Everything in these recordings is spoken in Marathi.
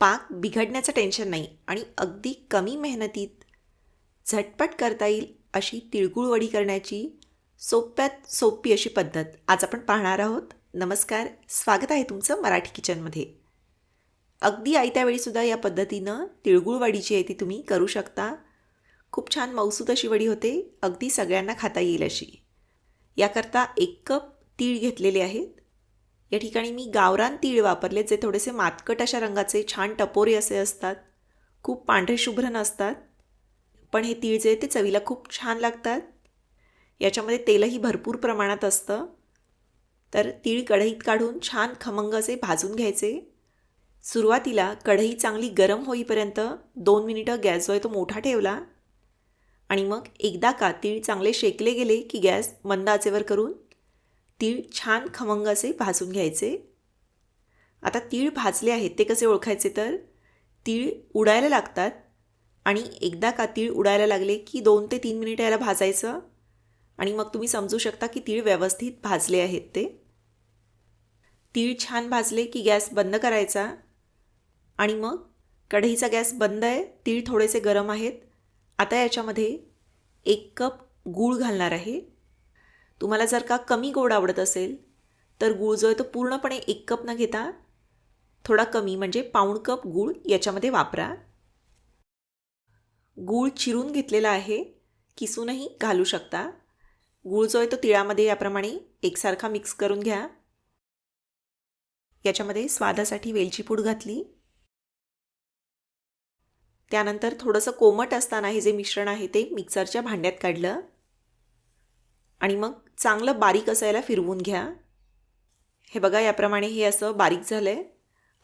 पाक बिघडण्याचं टेन्शन नाही आणि अगदी कमी मेहनतीत झटपट करता येईल अशी तिळगुळवडी करण्याची सोप्यात सोपी अशी पद्धत. आज आपण पाहणार आहोत. नमस्कार. स्वागत आहे तुमचं मराठी किचनमध्ये. अगदी आयत्या वेळीसुद्धा या पद्धतीनं तिळगुळवडी जी आहे ती तुम्ही करू शकता. खूप छान मौसूद अशी वडी होते. अगदी सगळ्यांना खाता येईल अशी. याकरता एक कप तीळ घेतलेले आहेत. या ठिकाणी मी गावरान तीळ वापरले जे थोडेसे मातकट अशा रंगाचे छान टपोरे असे असतात. खूप पांढरे शुभ्र नसतात. पण हे तीळ जे आहे ते चवीला खूप छान लागतात. याच्यामध्ये तेलही भरपूर प्रमाणात असतं. तर तीळ कढईत काढून छान खमंग असे भाजून घ्यायचे. सुरुवातीला कढई चांगली गरम होईपर्यंत दोन मिनिटं गॅस जो आहे तो मोठा ठेवला. आणि मग एकदा का तीळ चांगले शेकले गेले की गॅस मंद आचेवर करून तीळ छान खमंग असे भाजून घ्यायचे. आता तीळ भाजले आहेत ते कसे ओळखायचे तर? तीळ उडायला लागतात आणि एकदा का तीळ उडायला लागले की दोन ते तीन मिनिटं याला भाजायचं? आणि मग तुम्ही समजू शकता की तीळ व्यवस्थित भाजले आहेत ते. तीळ छान भाजले की गॅस बंद करायचा. आणि मग कढईचा गॅस बंद आहे तीळ थोडेसे गरम आहेत. आता याच्यामध्ये एक कप गूळ घालणार आहे. तुम्हाला जर का कमी गोड आवडत असेल तर गूळ जो आहे तो पूर्णपणे एक कप न घेता थोडा कमी म्हणजे पाऊण कप गूळ याच्यामध्ये वापरा. गूळ चिरून घेतलेला आहे किसूनही घालू शकता. गूळ जो आहे तो तिळामध्ये याप्रमाणे एकसारखा मिक्स करून घ्या. याच्यामध्ये स्वादासाठी वेलची पूड घातली. त्यानंतर थोडंसं कोमट असताना हे जे मिश्रण आहे ते मिक्सरच्या भांड्यात काढलं. आणि मग चांगलं बारीक असायला फिरवून घ्या. हे बघा याप्रमाणे हे असं बारीक झालं आहे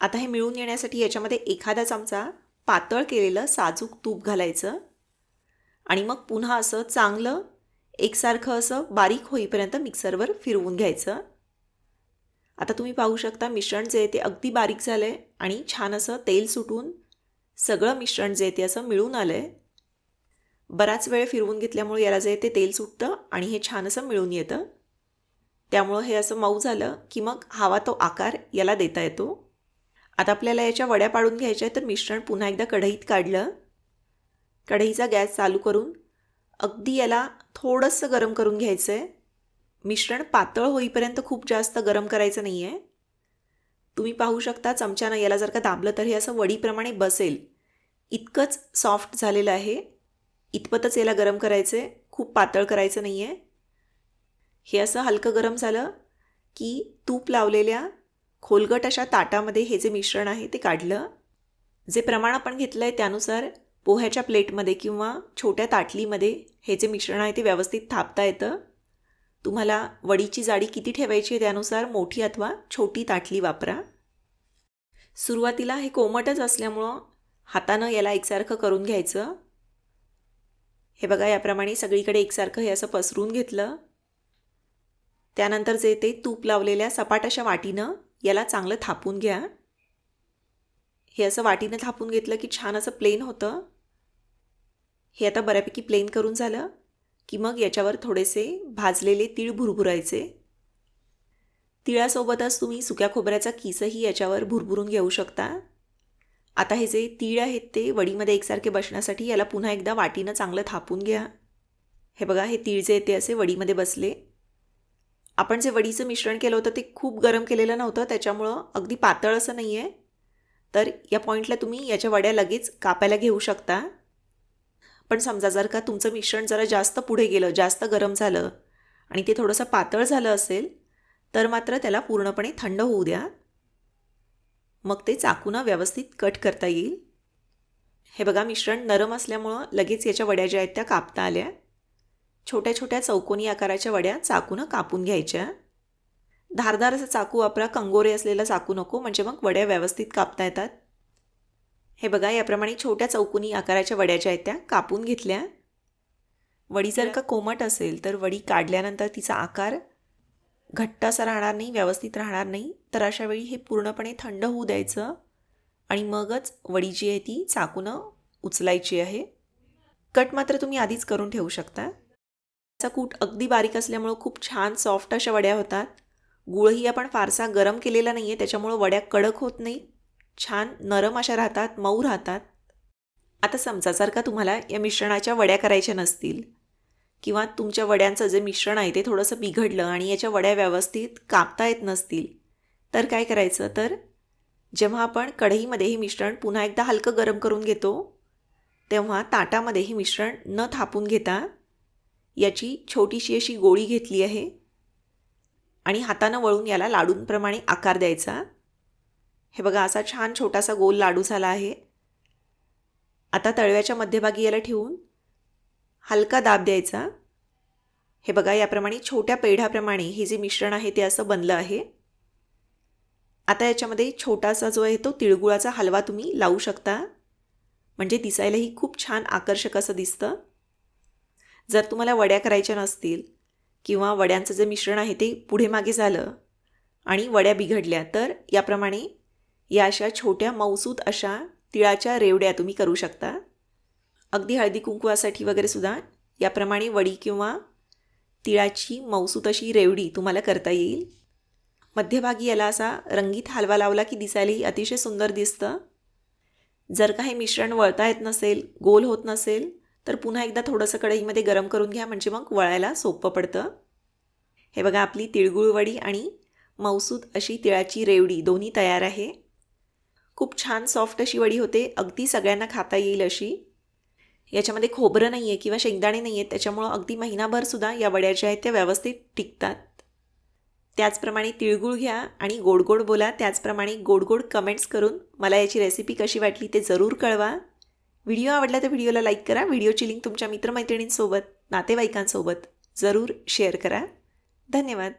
आता हे मिळून येण्यासाठी याच्यामध्ये एखादा चमचा पातळ केलेलं साजूक तूप घालायचं. आणि मग पुन्हा असं चांगलं एकसारखं असं बारीक होईपर्यंत मिक्सरवर फिरवून घ्यायचं. आता तुम्ही पाहू शकता मिश्रण जे आहे ते अगदी बारीक झालं आहे आणि छान असं तेल सुटून सगळं मिश्रण जे आहे ते असं मिळून आलं आहे बराच वेळ फिरवून घेतल्यामुळे याला जे ते तेल सुटतं आणि हे छान असं मिळून येतं. त्यामुळं हे असं मऊ झालं की मग हवा तो आकार याला देता येतो. आता आपल्याला याच्या वड्या पाडून घ्यायच्या तर मिश्रण पुन्हा एकदा कढईत काढलं. कढईचा गॅस चालू करून अगदी याला थोडंसं गरम करून घ्यायचं आहे मिश्रण पातळ होईपर्यंत खूप जास्त गरम करायचं नाही आहे तुम्ही पाहू शकता चमच्यानं याला जर का दाबलं तर हे असं वडीप्रमाणे बसेल. इतकंच सॉफ्ट झालेलं आहे. इतपतच याला गरम करायचं आहे खूप पातळ करायचं नाही आहे हे असं हलकं गरम झालं की तूप लावलेल्या खोलगट अशा ताटामध्ये हे जे मिश्रण आहे ते काढलं. जे प्रमाण आपण घेतलं आहे त्यानुसार पोह्याच्या प्लेटमध्ये किंवा छोट्या ताटलीमध्ये हे जे मिश्रण आहे ते व्यवस्थित थापता येतं. तुम्हाला वडीची जाडी किती ठेवायची आहे त्यानुसार मोठी अथवा छोटी ताटली वापरा. सुरुवातीला हे कोमटच असल्यामुळं हातानं याला एकसारखं करून घ्यायचं. हे बघा याप्रमाणे सगळीकडे एकसारखं हे असं पसरून घेतलं. त्यानंतर जे ते तूप लावलेल्या सपाट अशा वाटीनं याला चांगलं थापून घ्या. हे असं वाटीनं थापून घेतलं की छान असं प्लेन होतं. हे आता बऱ्यापैकी प्लेन करून झालं की मग याच्यावर थोडेसे भाजलेले तीळ भुरभुरायचे. तिळासोबतच तुम्ही सुक्या खोबऱ्याचा किसही याच्यावर भुरभुरून घेऊ शकता. आता हे जे तीळ आहेत ते वडीमध्ये एकसारखे बसण्यासाठी याला पुन्हा एकदा वाटीनं चांगलं थापून घ्या. हे बघा हे तीळ जे ते असे वडीमध्ये बसले. आपण जे वडीचं मिश्रण केलं होतं ते खूप गरम केलेलं नव्हतं त्याच्यामुळं अगदी पातळ असं नाही आहे तर या पॉईंटला तुम्ही याच्या वड्या लगेच कापायला घेऊ शकता. पण समजा जर का तुमचं मिश्रण जरा जास्त पुढे गेलं जास्त गरम झालं आणि ते थोडंसं पातळ झालं असेल तर मात्र त्याला पूर्णपणे थंड होऊ द्या. मग ते चाकूनं व्यवस्थित कट करता येईल. हे बघा मिश्रण नरम असल्यामुळं लगेच याच्या वड्या ज्या आहेत त्या कापता आल्या. छोट्या छोट्या चौकोनी आकाराच्या वड्या चाकूनं कापून घ्यायच्या. धारदार असं चाकू वापरा कंगोरे असलेला चाकू नको म्हणजे मग वड्या व्यवस्थित कापता येतात. हे बघा याप्रमाणे छोट्या चौकोनी आकाराच्या वड्या ज्या आहेत त्या कापून घेतल्या. वडी जर का कोमट असेल तर वडी काढल्यानंतर तिचा आकार घट्ट असा राहणार नाही व्यवस्थित राहणार नाही तर अशावेळी हे पूर्णपणे थंड होऊ द्यायचं आणि मगच वडी जी आहे ती चाकूनं उचलायची आहे. कट मात्र तुम्ही आधीच करून ठेवू शकता. त्याचा कूट अगदी बारीक असल्यामुळं खूप छान सॉफ्ट अशा वड्या होतात. गुळही आपण फारसा गरम केलेला नाही आहे त्याच्यामुळं वड्या कडक होत नाही. छान नरम अशा राहतात मऊ राहतात. आता समजा जर का तुम्हाला या मिश्रणाच्या वड्या करायच्या नसतील. किंवा तुमच्या वड्यांचं जे मिश्रण आहे ते थोडंसं बिघडलं आणि याच्या वड्या व्यवस्थित कापता येत नसतील तर काय करायचं? तर जेव्हा आपण कढईमध्ये हे मिश्रण पुन्हा एकदा हलकं गरम करून घेतो तेव्हा ताटामध्ये हे मिश्रण न थापून घेता याची छोटीशी अशी गोळी घेतली आहे आणि हातानं वळून याला लाडूंप्रमाणे आकार द्यायचा. हे बघा असा छान छोटासा गोल लाडू झाला आहे. आता तळव्याच्या मध्यभागी याला ठेवून हलका दाब द्यायचा. हे बघा याप्रमाणे छोट्या पेढ्याप्रमाणे हे जे मिश्रण आहे ते असं बनलं आहे. आता याच्यामध्ये छोटासा जो आहे तो तिळगुळाचा हलवा तुम्ही लावू शकता. म्हणजे दिसायलाही खूप छान आकर्षक असं दिसतं. जर तुम्हाला वड्या करायच्या नसतील किंवा वड्यांचं जे मिश्रण आहे ते पुढे मागे झालं आणि वड्या बिघडल्या तर याप्रमाणे या अशा छोट्या मौसूद अशा तिळाच्या रेवड्या तुम्ही करू शकता. अगदी हळदी कुंकवासाठी वगैरे सुद्धा याप्रमाणे वडी किंवा तिळाची मौसूत अशी रेवडी तुम्हाला करता येईल. मध्यभागी याला असा रंगीत हलवा लावला की दिसायलाही अतिशय सुंदर दिसतं. जर का हे मिश्रण वळता येत नसेल गोल होत नसेल तर पुन्हा एकदा थोडंसं कढईमध्ये गरम करून घ्या म्हणजे मग वळायला सोपं पडतं. हे बघा आपली तिळगुळ वडी आणि मौसूद अशी तिळाची रेवडी दोन्ही तयार आहे. खूप छान सॉफ्ट अशी वडी होते अगदी सगळ्यांना खाता येईल अशी. याच्यामध्ये खोबरं नाही आहे किंवा शेंगदाणे नाही आहेत त्याच्यामुळं अगदी महिनाभरसुद्धा या वड्या ज्या आहेत त्या व्यवस्थित टिकतात. त्याचप्रमाणे तिळगुळ घ्या आणि गोड गोड बोला. त्याचप्रमाणे गोड गोड कमेंट्स करून मला याची रेसिपी कशी वाटली ते जरूर कळवा. व्हिडिओ आवडला तर व्हिडिओला लाईक करा. व्हिडिओची लिंक तुमच्या मित्रमैत्रिणींसोबत नातेवाईकांसोबत जरूर शेअर करा. धन्यवाद.